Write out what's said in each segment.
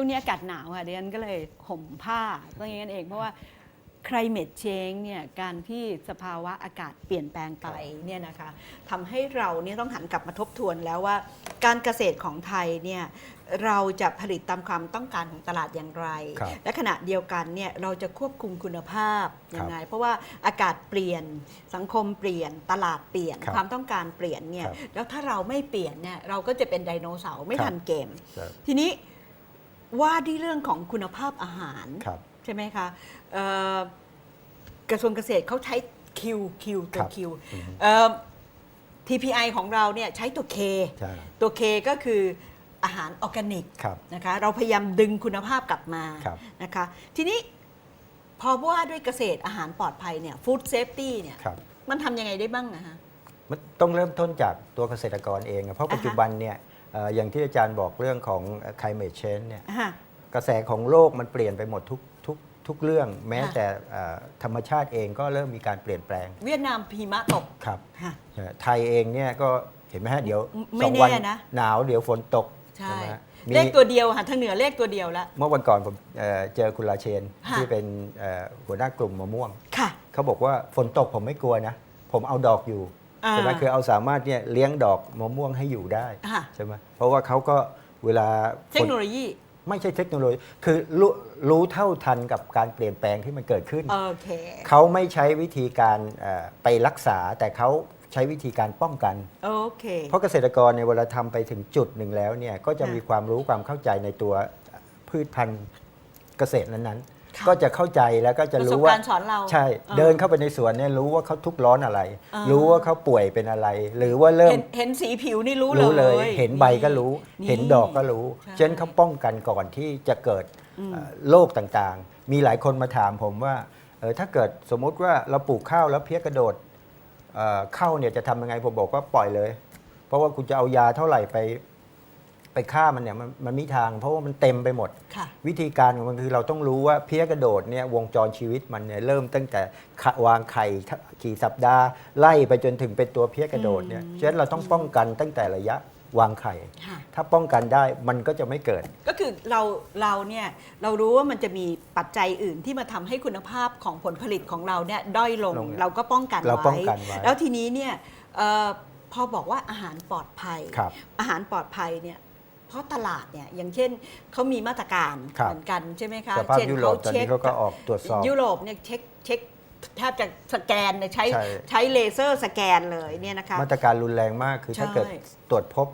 ช่วงนี้อากาศหนาวค่ะดิฉันก็เลยห่มผ้าต้องอย่างนั้นเองเพราะว่า climate change เนี่ยการที่สภาวะอากาศเปลี่ยนแปลงไปเนี่ยนะคะทำให้เราเนี่ยต้องหันกลับมาทบทวนแล้วว่า การเกษตรของไทยเนี่ยเราจะผลิตตามความต้องการของตลาดอย่างไร ครับและขณะเดียวกันเนี่ยเราจะควบคุมคุณภาพยังไง เพราะว่าอากาศเปลี่ยนสังคมเปลี่ยนตลาดเปลี่ยน ครับความต้องการเปลี่ยนเนี่ยครับแล้วถ้าเราไม่เปลี่ยนเนี่ยเราก็จะเป็นไดโนเสาร์ไม่ครับ ทันเกม ครับ ทีนี้ ว่าที่เรื่องของคุณภาพอาหาร ครับ ใช่ไหมคะเอ่อกระทรวงเกษตรเขาใช้คิวคิวตัวครับคิวอือฮึ เอ่อ TPI ของเราเนี่ยใช้ตัว K ใช่ตัว K ก็คืออาหารออร์แกนิกครับ นะคะเราพยายามดึงคุณภาพกลับมาครับ นะคะทีนี้พอว่าด้วยเกษตรอาหารปลอดภัยเนี่ยฟู้ดเซฟตี้เนี่ยครับ มันทำยังไงได้บ้างนะฮะ มันต้องเริ่มต้นจากตัวเกษตรกรเองอะเพราะอ่าฮะปัจจุบันเนี่ยเอ่ออย่างที่อาจารย์บอกเรื่องของ climate change เนี่ยอะกระแสของโลกมันเปลี่ยนไปหมดทุกทุกทุกเรื่อง แม้ค่ะแต่เอ่อธรรมชาติเองก็เริ่มมีการเปลี่ยนแปลง เวียดนามพีมะตกครับค่ะเอ่อไทยเองเนี่ยก็เห็นไหมฮะเดี๋ยวไม่สองแน่วันะหนาวเดี๋ยวฝนตกใช่ไหมฮะมีเลขตัวเดียวค่ะทางเหนือเลขตัวเดียวแล้วเมื่อวันก่อนผมเอ่อเจอคุณราเชนค่ะที่เป็นเอ่อหัวหน้ากลุ่มมะม่วงค่ะเขาบอกว่าฝนตกผมไม่กลัวนะ ผมเอาดอกอยู่อ่า ใช่ไหมคือเอาสามารถเนี่ยเลี้ยงดอกมะม่วงให้อยู่ได้ค่ะใช่ไหมเพราะว่าเขาก็เวลาเทคโนโลยี ไม่ใช่เทคโนโลยี คือรู้รู้เท่าทันกับการเปลี่ยนแปลงที่มันเกิดขึ้นโอเคเขาไม่ใช้วิธีการเอ่อไปรักษาแต่เขาใช้วิธีการป้องกันโอเคเพราะเกษตรกรเนี่ยเวลาทำไปถึงจุดหนึ่งแล้วเนี่ยก็จะค่ะมีความรู้ความเข้าใจในตัวพืชพันธุ์เกษตรนั้นค่ะๆ ก็จะเข้าใจแล้วก็จะประสบรู้ว่าการณ์สอนเราใช่ออเดินเข้าไปในสวนเนี่ยรู้ว่าเขาทุกข์ร้อนอะไรอ่ารู้ว่าเขาป่วยเป็นอะไร หรือว่าเริ่มเห็นเห็นสีผิวนี่รู้รู้เลเลยยเห็นใบก็รู้ นี่เห็นดอกก็รู้ใช่ ฉะนั้นเขาป้องกันก่อนที่จะเกิดอืมเอ่อโรคต่างๆ มีหลายคนมาถามผมว่าเออถ้าเกิดสมมุติว่าเราปลูกข้าวแล้วเพี้ยกระโดดเอ่อเข้าเนี่ยจะทำยังไงผมบอกว่าปล่อยเลย เพราะว่าคุณจะเอายาเท่าไหร่ไป ไปฆ่ามันเนี่ยมันมันไม่มีทาง เพราะว่ามันเต็มไปหมด ค่ะ วิธีการของมันคือเราต้องรู้ว่าเพี้ยกระโดดเนี่ยวงจรชีวิตมันเนี่ยเริ่มตั้งแต่ขะวางไข่กี่สัปดาห์ ไล่ไปจนถึงเป็นตัวเพี้ยกระโดดเนี่ยอืม ฉะนั้นเราต้องป้องกันตั้งแต่ระยะวางไข่ ค่ะ ถ้าป้องกันได้มันก็จะไม่เกิด ก็คือเราเราเนี่ยเรารู้ว่ามันจะมีปัจจัยอื่นที่มาทำให้คุณภาพของผลผลิตของเราเนี่ยด้อยลงลงเนี่ยเราก็ป้องกันเราไว้ป้องกันไว้ แล้วทีนี้เนี่ยเอ่อพอบอกว่าอาหารปลอดภัย ครับ อาหารปลอดภัยเนี่ย เพราะตลาดเนี่ยอย่างเช่นเขามีมาตรการครับเหมือนกันใช่ไหมคะสภาพเช่นยุโรปตอนนี้เขาก็ออกตรวจสอบยุโรปเนี่ยเช็คเช็คแทบจะสแกนเนี่ยใช้ใช่ใช้เลเซอร์สแกนเลยเนี่ยนะคะมาตรการรุนแรงมากคือถ้าใช่เกิดตรวจพบ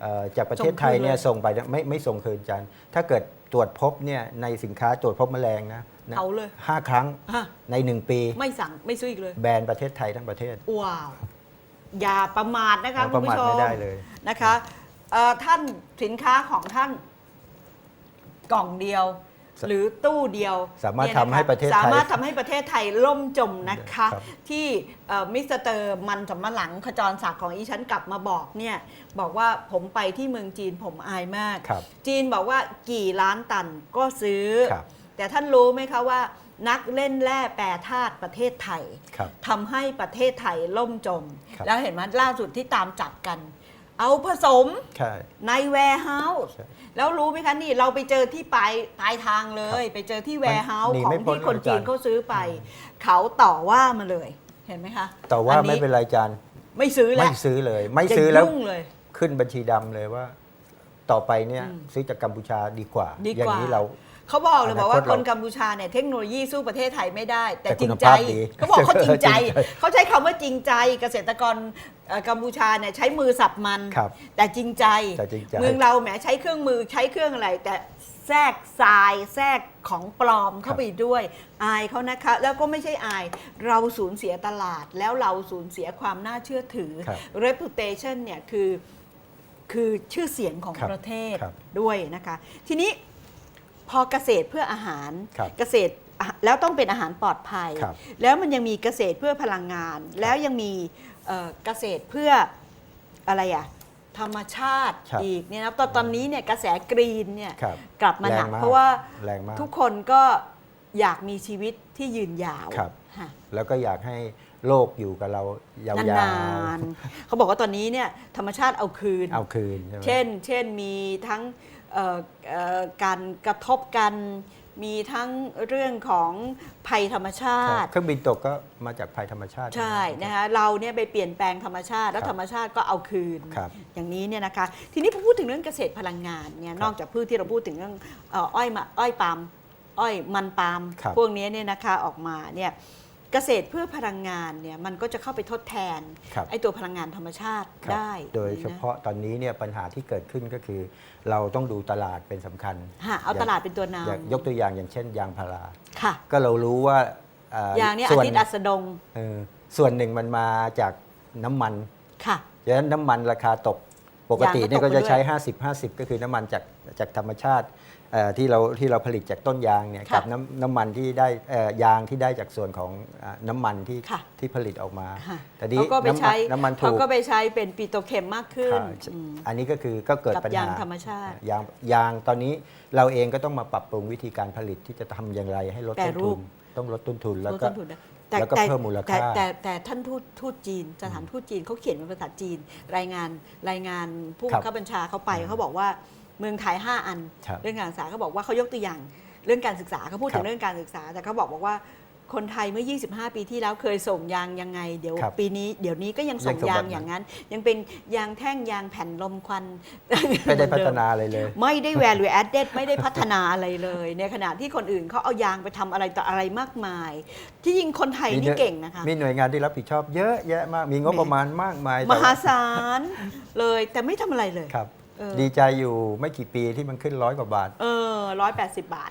เอ่อจากประเทศไทยส่งคืนเนี่ยเลยส่งไปเนี่ยไม่ไม่ส่งคืนจันถ้าเกิดตรวจพบเนี่ยในสินค้าตรวจพบแมลงนะนะเอาเลยห้าครั้งอะในหนึ่งปี ไม่สั่งไม่ซื้ออีกเลย แบนประเทศไทยทั้งประเทศว้าวอย่าประมาทนะคะเราคุปณระมาทผู้ชมไม่ได้เลยนะคะ เอ่อท่านสินค้าของท่านกล่องเดียวสหรือตู้เดียวสามารถนี่นคทำให้ประเทศไทยสามารถทำให้ประเทศไทยล่มจมนะคะ ครับ ที่เอ่อมิสเตอร์มันสำมะหลังขจรศักดิ์ของอีฉันกลับมาบอกเนี่ยบอกว่าผมไปที่เมืองจีนผมอายมาก ครับ จีนบอกว่ากี่ล้านตันก็ซื้อ ครับ แต่ท่านรู้ไหมคะว่า นักเล่นแร่แปรธาตุประเทศไทยครับ ทำให้ประเทศไทยล่มจม ครับแล้วเห็นไหมล่าสุดที่ตามจับกัน เอาผสมใช่ ในแวร์เฮาส์ใช่แล้วรู้ไหมคะนี่เราไปเจอที่ปลายปลายทางเลย ไปเจอที่แวร์เฮาส์หนีของไม่พ้นที่คนอาจารย์จีนเขาซื้อไป เขาต่อว่ามาเลยเห็นไหมคะแต่ว่าอัไม่เป็นไรจานไม่ซื้อแล้ไม่วซื้อเลยไม่จะซื้อแล้วยุ่งเลย ขึ้นบัญชีดำเลยว่า ต่อไปเนี่ยอืมซื้อจากกัมพูชาดีกว่า ดีกว่า อย่างนี้เรา เขาบอกเลยอนาคตบอกว่าเราคนกัมพูชาเนี่ยเทคโนโลยีสู้ประเทศไทยไม่ได้ แต่แต่จริงคุณใจภาพดีเขาบอกเขาจริงใจ จริงใจ เขาใช้คำว่าจริงใจเกษตรกรเอ่อกัมพูชาเนี่ยใช้มือสับมัน ครับแต่จริงใจแต่จริงใจเมืองเราแหมใช้เครื่องมือใช้เครื่องอะไร แต่แทรกทรายแทรกของปลอมเข้าไปด้วย อายเขานะคะ แล้วก็ไม่ใช่อาย เราสูญเสียตลาด แล้วเราสูญเสียความน่าเชื่อถือ ครับ reputation เนี่ยคือคือชื่อเสียงของครับประเทศครับด้วยนะคะ ทีนี้พอเกษตรเพื่ออาหารครับเกษตรอะแล้วต้องเป็นอาหารปลอดภัย ครับ แล้วมันยังมีเกษตรเพื่อพลังงาน แล้วยังมี เอ่อเกษตรเพื่ออะไรอะธรรมชาติครับอีกเนี่ยนะตอนตอนนี้เนี่ยกระแสกรีนเนี่ยครับกลับมาหนัก แรงมากเพราะว่าแรงมากทุกคนก็อยากมีชีวิตที่ยืนยาวครับค่ะแล้วก็อยากให้โลกอยู่กับเรายาวนานๆเขาบอกว่าตอนนี้เนี่ยธรรมชาติเอาคืน ๆ เอาคืนใช่ไหม เช่น เช่นมีทั้งเอ่อเอ่อการกระทบกัน มีทั้งเรื่องของภัยธรรมชาครับติ เครื่องบินตกก็มาจากภัยธรรมชาติ ใช่นะคะเราเนี่ยไปเปลี่ยนแปลงธรรมชาติ แล้วครับธรรมชาติก็เอาคืนครับอย่างนี้เนี่ยนะคะ ทีนี้พอพูดถึงเรื่องเกษตรพลังงานเนี่ยครับนอกจากพืชที่เราพูดถึงเรื่องเอ่ออ้อยมาอ้อยปาล์มอ้อยมันปาล์มครับพวกนี้เนี่ยนะคะออกมาเนี่ย เกษตรเพื่อพลังงานเนี่ยมันก็จะเข้าไปทดแทนครับไอ้ตัวพลังงานธรรมชาติครับได้ โดยเฉพาะตอนนี้เนี่ยปัญหาที่เกิดขึ้นก็คือ เราต้องดูตลาดเป็นสำคัญฮะเอาตลาดเป็นตัวนอย่างยกตัวอย่างอย่างเช่น ยางพาราำค่ะก็เรารู้ว่าเอ่ออย่างเนี้ยส่อาวนทิตย์อัสดงเออส่วนหนึ่งมันมาจากน้ำมันค่ะ ดังนั้นน้ำมันราคาตกปกติยางก็เนี่ยตกก็ไปจะใช้ด้วย50 50 ก็คือน้ำมันจากจากธรรมชาติเอ่อ ที่เราที่เราผลิตจากต้นยางเนี่ยค่ะกับน้ำน้ำมันที่ได้เอ่อยางที่ได้จากส่วนของอ่าน้ำมันที่ค่ะที่ผลิตออกมาค่ะแต่นี้เขาก็ไปน้ำมัใช้นน้ำมันถูเขากก็ไปใช้เป็นปิโตรเคมมากขึ้นค่ะอืมอันนี้ก็คือก็เกิดกับปัญยาหางธรรมชาติยางยางตอนนี้เราเองก็ต้องมาปรับปรุงวิธีการผลิตที่จะทำอย่างไรให้ลดแปรต้นรูทุปนต้องลดต้นทุนแล้วลดก็ต้นทุนได้แต่แล้วก็แต่เพิ่มมูลค่าแต่แต่แต่ท่านทูตทูตจีนสถานทูตจีนเขาเขียนเป็นภาษาจีน รายงานรายงานผู้ครับับงคับบัญชาเขาไปเขาบอกว่า เมืองไทย 5 อัน ครับเรื่องการศึกษาเขาบอกว่าเขายกตัวอย่างเรื่องการศึกษาเขาพูดครัถึบงเรื่องการศึกษา แต่เขาบอกบอกว่าคนไทยเมื่อ 25 ปีที่แล้วเคยส่งยางยังไง เดี๋ยวครับปีนี้เดี๋ยวนี้ก็ยังส่งยังส่งยางแบบนั้น อย่างนั้น ยังเป็นยางแท่งยางแผ่นลมควันไม่ได้พัฒเหมือเมนาอะไรเลย ไม่ได้ value added ไม่ได้พัฒนาอะไรเลย ในขณะที่คนอื่นเขาเอายางไปทำอะไรต่ออะไรมากมาย ที่จริงคนไทยนี่เก่งนะคะ มีหน่วยงานที่รับผิดชอบเยอะแยะมาก มีงบประมาณมากมายมแต่หาว่าศาลเลยแต่ไม่ทำอะไรเลย ครับเออ ดีใจอยู่ไม่กี่ปีที่มันขึ้นร้อยกว่าบาท เออร้อยแปดสิบบาท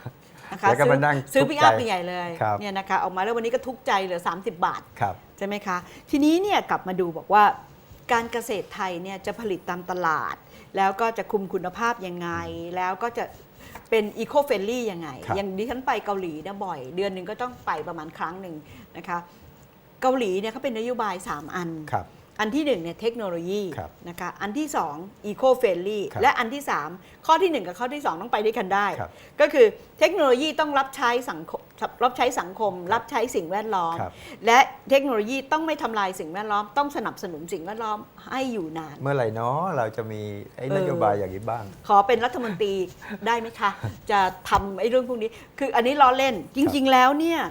นะคะแล้วก็ซื้อมานั่งซื้อทุกข์ปิกอัพใจใหญ่ๆเลยครับเนี่ยนะคะออกมาแล้ววันนี้ก็ทุกข์ใจเหลือ 30 บาทครับใช่ไหมคะ ทีนี้เนี่ยกลับมาดูบอกว่าการเกษตรไทยเนี่ยจะผลิตตามตลาด แล้วก็จะคุมคุณภาพยังไง แล้วก็จะเป็นอีโคเฟ n ลี่ยังไงครับอย่างดิฉันไปเกาหลีนะบ่อย เดือนหนึ่งก็ต้องไปประมาณครั้งหนึ่งนะคะ เกาหลีเนี่ยเขาเป็นนโยบาย 3 อันครับ อันที่1เนี่ยเทคโนโลยีครับนะคะอันที่2 eco friendly ครับและอันที่ 3 ข้อทีหนึ่1 กับข้อที่ 2 ต้องไปด้วยกันได้ครับก็คือเทคโนโลยีต้องรับใช้สังคมรับใช้สังคม รับใช้สิ่งแวดล้อมครับและเทคโนโลยีต้องไม่ทำลายสิ่งแวดล้อม ต้องสนับสนุนสิ่งแวดล้อมให้อยู่นาน เมื่อไหร่เนาะเราจะมีไอ้เออนโยบายอย่างนี้บ้าง ขอเป็นรัฐมนตรีได้ไหมคะ จะทำไอ้เรื่องพวกนี้ คืออันนี้ล้อเล่นจริง ๆ แล้วเนี่ย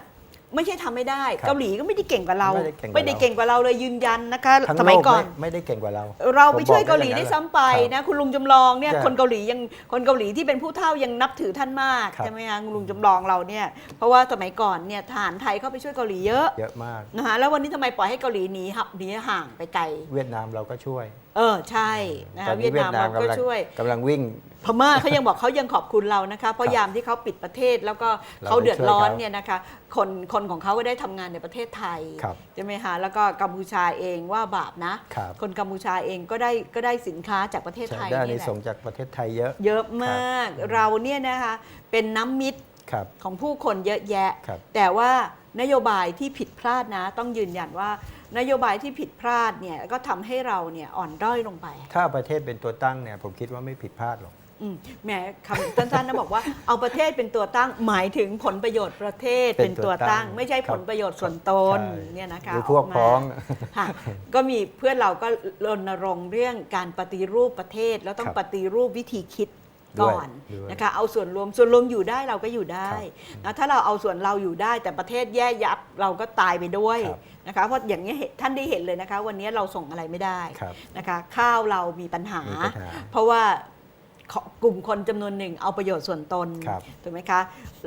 ไม่ใช่ทำไม่ได้ครับเกาหลีก็ไม่ได้เก่งกว่าเราไม่ได้เก่งกว่าเรา ไม่ได้เก่งกว่าเราเลยยืนยันนะคะทั้งสโลมัยกก่อนไม่ไม่ได้เก่งกว่าเรา เราไปผมช่วยบอกเกาหลีอย่งได้นั้นซ้ำไปครับนะคุณลุงจำลองเนี่ยใช่คนเกาหลียังคนเกาหลีที่เป็นผู้เฒ่ายังนับถือท่านมากครับใช่ไหมคะคุณลุงจำลองเราเนี่ยเพราะว่าสมัยก่อนเนี่ยทหารไทยเข้าไปช่วยเกาหลีเยอะเยอะมากนะคะแล้ววันนี้ทำไมปล่อยให้เกาหลีหนีหับหนีห่างไปไกลเวียดนามเราก็ช่วยเออใช่นะตอคะนเวีนี้ยดนามเราก็กำลังช่วยกำลังวิ่งพม่าเขายังบอกเขายังขอบคุณเรานะคะเพราะครับยามที่เขาปิดประเทศแล้วก็เราเขาเดือดได้ช่วยร้อนเขาเนี่ยนะคะคนคนของเขาก็ได้ทำงานในประเทศไทยครับใช่ไหมคะแล้วก็กัมพูชาเองว่าบาปนะครับคนกัมพูชาเองก็ได้ก็ได้สินค้าจากประเทศใช่ไทยได้ในนี่แหละส่งส์จากประเทศไทยเยอะ เยอะมากเราเนี่ยนะคะเป็นน้ำมิตรครับของผู้คนเยอะแยะครับแต่ว่านโยบายที่ผิดพลาดนะ ต้องยืนยันว่า นโยบายที่ผิดพลาดเนี่ยก็ทำให้เราเนี่ยอ่อนด้อยลงไป ถ้าประเทศเป็นตัวตั้งเนี่ยผมคิดว่าไม่ผิดพลาดหรอกอืมแหมคำสั้นๆนะบอกว่าเอาประเทศเป็นตัวตั้งหมายถึงผลประโยชน์ประเทศเป็เป็นนตัตัววตั้ตั้งงไม่ใช่ครับผลประโยชน์ส่วนตนใช่เนี่ยนะคะหรือพวกกมาพ้องค่ะก็มีเพื่อนเราก็รณรงค์เรื่องการปฏิรูปประเทศ แล้วต้องครับปฏิรูปวิธีคิดด้วย ก่อนด้วยนะคะเอาส่วนรวมส่วนรวมอยู่ได้เราก็อยู่ได้ครับนะถ้าเราเอาส่วนเราอยู่ได้แต่ประเทศแย่ยับเราก็ตายไปด้วยครับนะคะเพราะอย่างนี้ยเห็นท่านได้เห็นเลยนะคะ วันนี้เราส่งอะไรไม่ได้ครับนะคะข้าวเรามีปัญหามีปัญหาเพราะว่า กลุ่มคนจำนวนหนึ่งเอาประโยชน์ส่วนตนครับถูกไหมคะ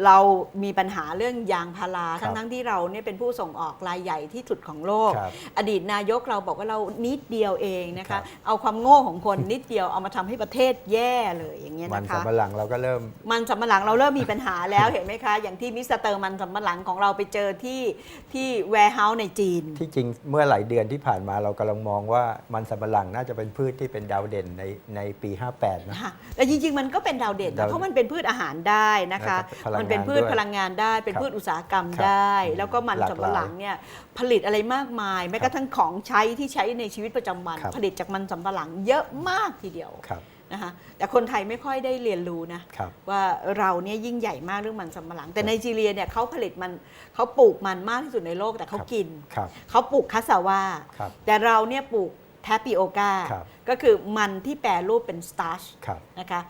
เรามีปัญหาเรื่องยางพาราครับทั้งทั้งๆที่เราเนี่ยเป็นผู้ส่งออกรายใหญ่ที่สุดของโลกครับอดีตนายกเราบอกว่าเรานิดเดียวเองนะครัคะบเอาความโง่ของคนนิดเดียวเอามาทำให้ประเทศแย่เลยอย่างเงี้ยมันนะคะสำปะหลังเราก็เริ่มมันสำปะหลังเราเริ่มมีปัญหาแล้วเห็นไหมคะ อย่างที่มิสเตอร์มันสำปะหลังของเราไปเจอที่ที่แวร์เฮาส์ในจีน ที่จริงเมื่อหลายเดือนที่ผ่านมาเรากำลังมองว่ามันสำปะหลังน่าจะเป็นพืชที่เป็นดาวเด่นในในปี 58นะค่ะแต่จริง ๆ มันก็เป็นดาวเด่นดาวนะเพราะมันเป็นพืชอาหารได้นะคะแล้วก็พลังงานมันเป็นพืชด้วยพลังงานได้ เป็นครับพืชอุตสาหกรรมครับได้อืมแล้วก็มันหลากสำปะหลังหลายเนี่ยผลิตอะไรมากมาย แม้กระทั่งของใช้ที่ใช้ในชีวิตประจำวันครับผลิตจากมันสำปะหลังเยอะมากทีเดียวครับนะคะแต่คนไทยไม่ค่อยได้เรียนรู้นะครับว่าเราเนี่ยยิ่งใหญ่มากเรื่องมันสำปะหลัง แต่ไนจีเรียเนี่ยเขาผลิตมันเขาปลูกมันมากที่สุดในโลกแต่เขาครับกินครับเขาปลูกคาสาวาครับแต่เราเนี่ยปลูกแทปปิโอกาครับ ก็คือมันที่แปรรูปเป็นสตาร์ชครับนะคะ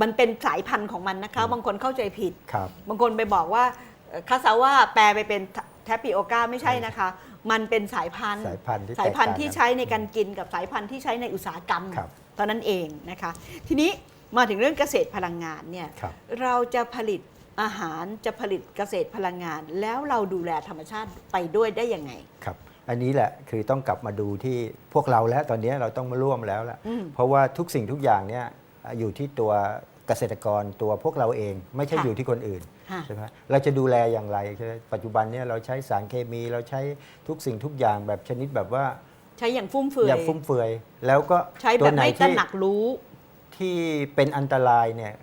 มันเป็นสายพันธุ์ของมันนะคะอืมบางคนเข้าใจผิดครับบางคนไปบอกว่าเอ่อคาซาว่าแปลไปเป็นแทปปิโอกาไม่ใช่นะคะ มันเป็นสายพันธุ์สายพันธุ์ที่สายพันธุ์แตกต่างที่ใช้ในการกินกับสายพันธุ์ที่ใช้ในอุตสาหกรรมครับตอนนั้นเองนะคะ ทีนี้มาถึงเรื่องเกษตรพลังงานเนี่ยครับเราจะผลิตอาหารจะผลิตเกษตรพลังงาน แล้วเราดูแลธรรมชาติไปด้วยได้ยังไงครับ อันนี้แหละคือต้องกลับมาดูที่พวกเราแล้วตอนนี้เราต้องมาร่วมแล้วละอืมเพราะว่าทุกสิ่งทุกอย่างเนี่ยอยู่ที่ตัวเกษตรกรตัวพวกเราเอง ไม่ใช่ค่ะอยู่ที่คนอื่นค่ะใช่ไหมเราจะดูแลอย่างไรใช่ไหมปัจจุบันเนี่ยเราใช้สารเคมีเราใช้ทุกสิ่งทุกอย่างแบบชนิดแบบว่า ใช้อย่างฟุ่มเฟือยอย่าฟุ่มเฟือย แล้วก็ใช้แบตัวบไหนไม่ตระที่หนักรู้ที่เป็นอันตรายเนี่ย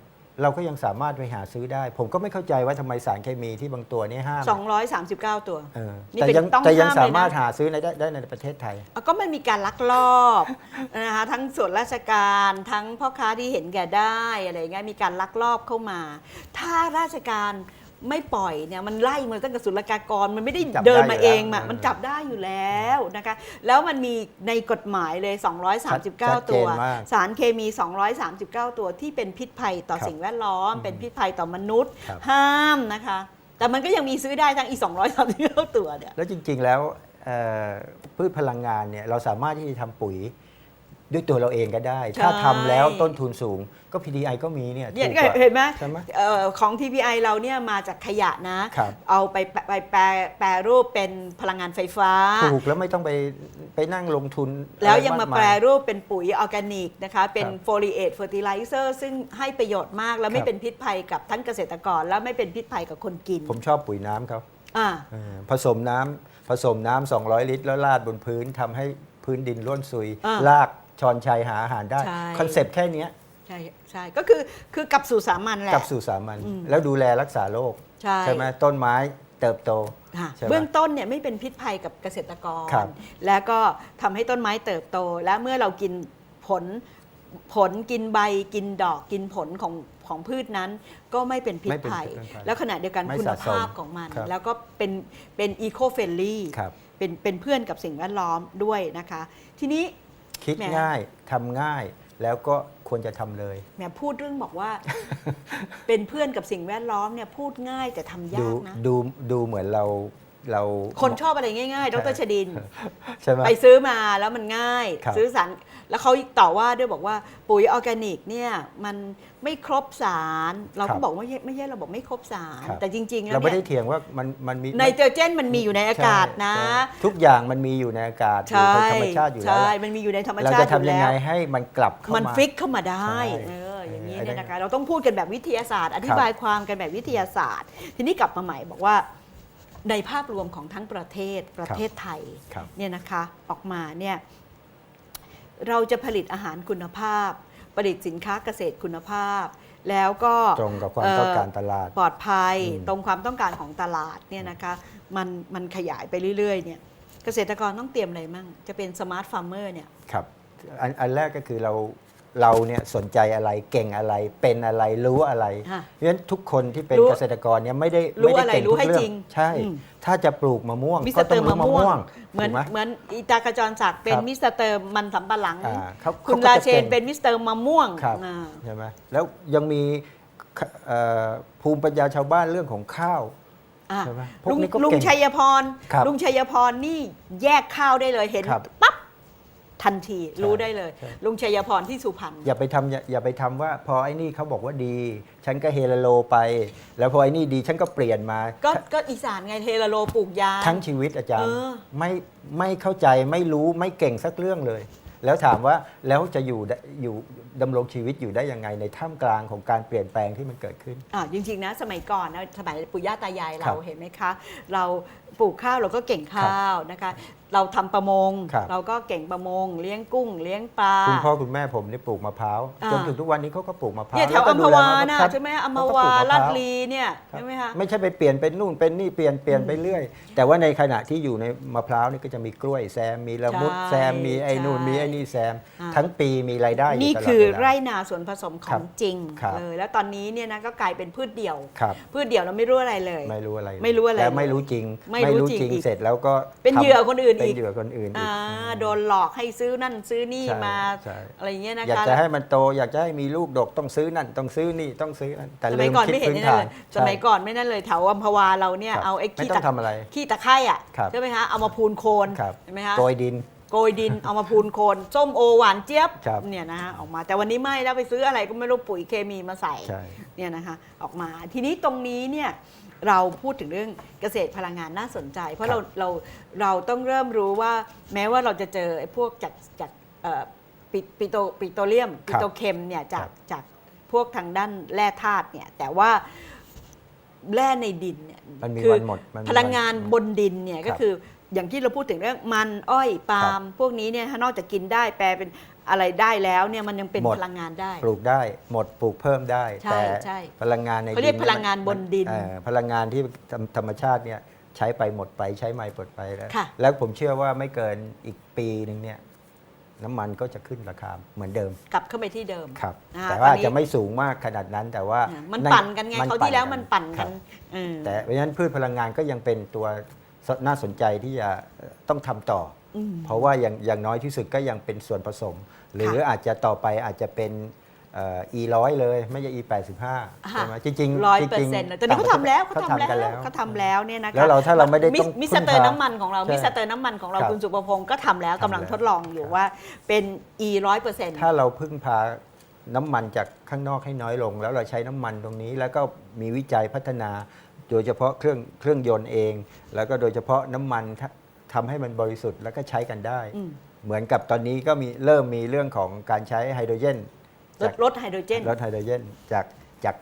เราก็ยังสามารถไปหาซื้อได้ ผมก็ไม่เข้าใจว่าทำไมสารเคมีที่บางตัวนี่ห้าม239 ตัว เออนี่แต่เป็นยังต้องแต่ยังห้ามเลยนะ สามารถหาซื้อในได้ได้ในประเทศไทย อะก็มันมีการลักลอบ นะคะทั้งส่วนราชการทั้งพ่อค้าที่เห็นแก่ได้อะไรเงี้ยมีการลักลอบเข้ามา ถ้าราชการ ไม่ปล่อยเนี่ยมันไล่มาตั้งแต่ศุลกากรมันไม่ได้จับได้เดินมาอยู่เองแล้วมาเออมันจับได้อยู่แล้วนะคะแล้วมันมีในกฎหมายเลย ชัดเจ239นตัว มากสารเคมี 239 ตัวที่เป็นพิษภัยต่อครับสิ่งแวดล้อมเป็นพิษภัยต่อมนุษย์ ครับ ห้ามนะคะ แต่มันก็ยังมีซื้อได้ทั้งอี239 ตัวเนี่ย แล้วจริงๆแล้วเอ่อพืชพลังงานเนี่ยเราสามารถที่จะทำปุ๋ย ด้วยตัวเราเองก็ได้ใช่ถ้าทำแล้วต้นทุนสูงก็ PDI ก็มีเนี่ยเนี่ยถูกกว่า เห็นไหมใช่ไหมเอ่อของ TPI เราเนี่ยมาจากขยะนะ ครับ เอาไปแปไปแปรแปรรูปเป็นพลังงานไฟฟ้า ถูกแล้วไม่ต้องไปไปนั่งลงทุนแล้วยังอะไรมากยแปรรูปเป็นปุ๋ยออร์แกนิกนะคะ เป็นครับโฟลิเอตเฟอร์ติไลเซอร์ซึ่งให้ประโยชน์มากแล้วไม่ครับเป็นพิษภัยกับทั้งเกษตรกร แล้วไม่เป็นพิษภัยกับคนกินผมชอบปุ๋ยน้ำเขาอ่า เออผสมน้ำผสมน้ำ200 ลิตร แล้วราดบนพื้นทำให้พื้นดินร่วนซุยอ่าลาก ชอนชัยหาอาหารได้ใช่ คอนเซปต์แค่เนี้ยใช่ใช่ก็คือคือกลับสู่สามัญแหละกับสู่สามัญอืม แล้วดูแลรักษาโรคใช่ไหมต้นไม้เติบโต ค่ะใช่ไหมเบื้องต้นเนี่ยไม่เป็นพิษภัยกับเกษตรกร ครับแล้วก็ทำให้ต้นไม้เติบโต และเมื่อเรากินผลผลกินใบกินดอกกินผลของของพืชนั้น ก็ไม่เป็นพิษไม่เป็นภัย พิษภัยแล้วขณะเดียวกันไม่คุณสะสมภาพของมัน ครับ แล้วก็เป็นเป็นอีโคเฟ n ลี่ ครับ เป็นเป็นเพื่อนกับสิ่งแวดล้อมด้วยนะคะ ทีนี้ คิดแหมง่ายทำง่าย แล้วก็ควรจะทำเลยแหมพูดเรื่องบอกว่า เป็นเพื่อนกับสิ่งแวดล้อมเนี่ยพูดง่ายแต่ทำดูยากนะ ดูดูเหมือนเรา เราคนชอบอะไรง่ายๆ ดรชดิน ใช่ไหมไปซื้อมาแล้วมันง่ายครับซื้อสารแล้วเขาต่อว่าด้วยบอกว่าปุ๋ยออร์แกนิกเนี่ยมันไม่ครบสาร เราก็บอกว่าไม่ใช่ไม่ใช่เราบอกไม่ครบสารครับแต่จริงๆแล้เราวไม่เนี่ได้ยเถียงว่ามันมันมีไนโตรเจนมันมีอยู่ในอากาศนะใช่ใช่ทุกอย่างมันมีอยู่ในอากาศอยู่ใช่ในธรรมชาติอยู่แล้วใช่ล่ะมันมีอยู่ในธรรมเราชาจะติอยู่ทำยังแล้ไงวให้มันกลับเข้ามันมาฟิกเข้ามาได้ใช่เอออย่างนี้เออเนี่ยนะคะเราต้องพูดกันแบบวิทยาศาสตร์ อธิบายความกันแบบวิทยาศาสตร์ ทีนี้กลับมาใหม่บอกว่า ในภาพรวมของทั้งประเทศประเทศไทยครับเนี่ยนะคะออกมาเนี่ยเราจะผลิตอาหารคุณภาพ ผลิตสินค้าเกษตรคุณภาพ แล้วก็ตรงกับความต้องการตลาด ปลอดภัยอืมตรงความต้องการของตลาดเนี่ยนะคะมันมันขยายไปเรื่อยๆเนี่ยเกษตรกรต้องเตรียมอะไรมั่งจะเป็นสมาร์ทฟาร์มเมอร์เนี่ยครับอันอันแรกก็คือเรา เราเนี่ยสนใจอะไรเก่งอะไรเป็นอะไรรู้อะไรฮะเพราะฉะนั้นทุกคนที่เป็นรู้เกษตรกรเนี่ยไม่ได้รู้ไม่ได้อะไรเก่งรู้ทุกให้เรื่อจริงงใช่ อืม ถ้าจะปลูกมะม่วงมิสก็เตต้อองร์รู้มะมะม่วม่วงง เหมือนถูกไหม เหมือนอีตากระจรศักดิ์เป็นครับมิสเตอร์มันสำปะหลัง อ่าเขาคุณเขาก็ราจะเชนก่งเป็นมิสเตอร์มะม่วงครับอ่า ใช่ไหมแล้วยังมีเอ่อภูมิปัญญาชาวบ้านเรื่องของข้าว อะใช่ไหมพวกลุงนี้ก็ลุงเก่งชัยพร ครับลุงชัยพรนี่แยกข้าวได้เลยเห็นครับปั๊บ ทันทีรู้ได้เลยใช่ลุงชัยพรที่สุพรรณอย่าไปทำอย่าอย่าไปทำว่าพอไอ้นี่เขาบอกว่าดี ฉันก็เฮลโลไป แล้วพอไอ้นี่ดีฉันก็เปลี่ยนมา ก็ก็อีสานไงเทละโลปลูกยาง ทั้งชีวิตอาจารเอย์อไม่ไม่เข้าใจไม่รู้ไม่เก่งสักเรื่องเลย แล้วถามว่าแล้วจะอยู่ได้อยู่ดำรงชีวิตอยู่ได้ยังไงในท่ามกลางของการเปลี่ยนแปลงที่มันเกิดขึ้น อ่าจริงๆนะสมัยก่อนนะสมัยปู่ย่าตายายครัเราบเห็นไหมคะ เราปลูกข้าวเราก็เก่งข้าวนะคะ เราทำประมง ครับ เราก็เก่งประมง เลี้ยงกุ้ง เลี้ยงปลา คุณพ่อคุณแม่ผมนี่ปลูกมะพร้าวอ่า จนถึงทุกวันนี้เขาก็ปลูกมะพร้าวเนี่ยแถวล้ก็อัมพดูแลวาน่ะครับใช่ไหมอัมพเขก็ปวาลูกมะพลาร้ดวลีเนี่ยครับใช่ไหมคะ ไม่ใช่ไปเปลี่ยนเป็นนู่นเป็นนี่เปลี่ยนเปลี่ยนไปเรื่อย แต่ว่าในขณะที่อยู่ในมะพร้าวนี่ก็จะมีกล้วยแซมมีละมุดใช่แซมมีไอ้นู่นใช่มีไอ้นี่แซม อ่า ทั้งปีมีรายได้ยู่นี่ตลดคือเวลา ไร่นาส่วนผสมขครัองบจริงครับ เลยแล้วตอนนี้เนี่ยนะก็กลายเป็นพืชเดี่ยว ครับพืชเดี่ยวเราไม่รู้อะไรเลย ไม่รู้อะไรไม่รู้อะไรแล้วไม่รู้จริงไม่รู้จริงอีก เสร็จแล้วก็เป็นทำเหยื่อคนอื่นเป็นอีกเหยื่อคนอื่นอีอ่ากโดนหลอกให้ซื้อนั่นซื้อนี่ใช่มาใช่อะไรอย่างเงี้ยนะอยากคะจะให้มันโตอยากจะให้มีลูกดกต้องซื้อนั่นต้องซื้อนี่ต้องซื้อนั่นแต่สลืมัยมก่อนคิดไม่เห็นพื้นนี่นั่ฐานนเลยสมัยก่อนไม่นั่นเลยแถวอัมพวาเราเนี่ยครับเอาไอ้ไม่ขี้ต้อตะงทำอะไรขี้ตะไคร่อะครับใช่ไหมคะเอามาพูนโคนครับใช่ไหมคะโกยดินโกยดินเอามาพูนโคนส้มโอหวานเจี๊ยบครับเนี่ยนะฮะออกมาแต่วันนี้ไม่แล้วไปซื้ออะไรก็ไม่รู้ปุ๋ยเคมีมาใส่ใช่เนี่ยนะคะออกมาทีนี้ตรงนี้เนี่ย เราพูดถึงเรื่องเกษตรพลังงานน่าสนใจ เพราะครับเราเราเราต้องเริ่มรู้ว่าแม้ว่าเราจะเจอไอ้พวกจากจากเอ่อปิปิโตปิโตรเลียมปิโตรเคมเนี่ยจากจากพวกทางด้านแร่ธาตุเนี่ยแต่ว่าแร่ในดินเนี่ยมันมีคือวันหมดมันมีพลังงานวันบนดินเนี่ยครับก็คืออย่างที่เราพูดถึงเรื่องมันอ้อยปาล์มพวกนี้เนี่ยถ้านอกจากกินได้แปลเป็น อะไรได้แล้วเนี่ยมันยังเป็นหมด พลังงานได้ ปลูกได้หมดปลูกเพิ่มได้ ใช่แต่ใช่พลังงานในเขาเรียกดิพลังงานบนดินเอ่อพลังงานที่ธรรมธรรมชาติเนี่ยใช้ไปหมดไปใช้ไม่หมดไปแล้ว ค่ะ แล้วผมเชื่อว่าไม่เกินอีกปีหนึ่งเนี่ยน้ำมันก็จะขึ้นราคาเหมือนเดิมกลับเข้าไปที่เดิม ครับ นะคะแต่ว่าตอนนี้ จะไม่สูงมากขนาดนั้นแต่ว่าอ่ามันมัปั่นกันไงเขาวที่แล้วมันปั่นคกัรันบ เออ แต่เพราะฉะนั้นพืชพลังงานก็ยังเป็นตัวน่าสนใจที่จะต้องทำต่ออม เพราะว่าอย่างอย่างน้อยที่สุดก็ยังเป็นส่วนผสม หรืออาจจะต่อไปอาจจะเป็นเอ่อ e ร้อยเลยไม่ใช่ e 85ใช่ไหมจริงๆร้อยจเปอริร์งเซ็นต์ๆแต่นี่เขาทำแล้วเขาเขาทำทำกันแล้แล้ววเขาทำแล้วเนี่ยนะคะแล้วเราถ้าเราไม่ได้มิต้องมิสพึ่งเตอร์พาน้ำมันของเราใช่มิสเตอร์น้ำมันของเราครับคุณสุประพงศ์ก็ทำแล้วทำแล้วกำลังทดลองอยู่ว่าเป็น e ร้อยเปอร์เซ็นต์ถ้าเราพึ่งพาน้ำมันจากข้างนอกให้น้อยลง แล้วเราใช้น้ำมันตรงนี้ แล้วก็มีวิจัยพัฒนา โดยเฉพาะเครื่องเครื่องยนต์เอง แล้วก็โดยเฉพาะน้ำมัน ททำให้มันบริสุทธิ์แล้วก็ใช้กันได้ เหมือนกับตอนนี้ก็มีเริ่มมีเรื่องของการใช้ไฮโดรเจนลดลดไฮโดรเจนลดไฮโดรเจนจากจาก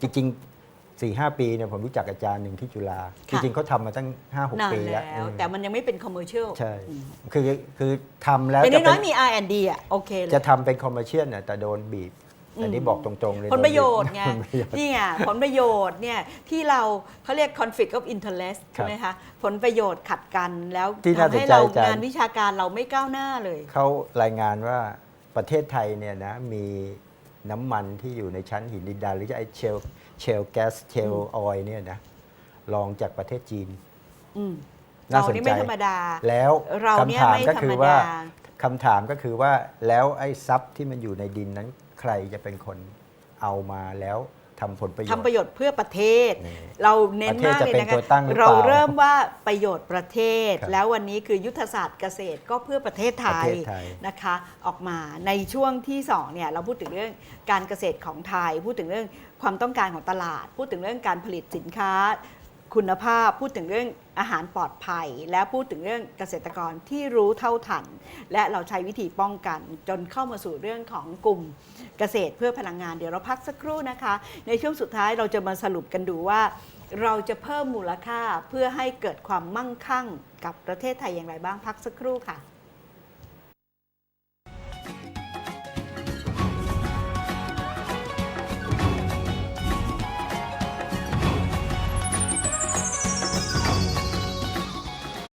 จริงๆ4ี่หปีเนี่ยผมรู้จักอาจารย์หนึ่งที่จุฬาจค่ะริงๆเขาทำมาตั้งนาน5-6ปีแล้แล้ววแต่มันยังไม่เป็นคอมเมอร์เชียลใช่คือคือทำแล้วอย่างจะน้เป็อยนๆมี R&D อะโอเคเลยจะทำเป็นคอมเมอร์เชียลน่ะแต่โดนบีบ อันนี้บอกตรงๆเลยผลประโยชน์โดไงนบีบผลประโยชน์นี่ไงผลประโยชน์เนี่ยที่เราเขาเรียก conflict of interest ครัใช่บไหมคะผลประโยชน์ขัดกันแล้วที่น่าทำให้สนใจเราอาจารย์งานวิชาการเราไม่ก้าวหน้าเลย เขารายงานว่าประเทศไทยเนี่ยนะมีน้ำมันที่อยู่ในชั้นหินดินดานหรือจะไอเชลเชลแก๊สเชลออยเนี่ยนะรองจากประเทศจีนอืมน่าเราสนนี่ใจไม่ธรรมดาแล้วเราเนี่ยคำถามไม่ก็ธรคืรมอว่าดาคำถามก็คือว่าแล้วไอ้ทรัพย์ที่มันอยู่ในดินนั้น ใครจะเป็นคนเอามาแล้วทำผลประโยชทำประน์โยชน์เพื่อประเทศ นี่เราเน้นประเทศมากจะเลยเป็นนะตัคะวตั้งหรือเปล่าเราเริ่มว่าประโยชน์ประเทศ ครับแล้ววันนี้คือยุทธศาสตร์เกษตรก็เพื่อประเทศไทประยเทศไทยนะคะ ออกมาในช่วงที่สองเนี่ยเราพูดถึงเรื่องการเกษตรของไทย พูดถึงเรื่องความต้องการของตลาด พูดถึงเรื่องการผลิตสินค้า คุณภาพพูดถึงเรื่องอาหารปลอดภัย และพูดถึงเรื่องเกษตรกรที่รู้เท่าทัน และเราใช้วิธีป้องกัน จนเข้ามาสู่เรื่องของกลุ่มเกษตรเพื่อพลังงานเดี๋ยวเราพักสักครู่นะคะ ในช่วงสุดท้ายเราจะมาสรุปกันดูว่า เราจะเพิ่มมูลค่าเพื่อให้เกิดความมั่งคั่งกับประเทศไทยอย่างไรบ้างพักสักครู่ค่ะ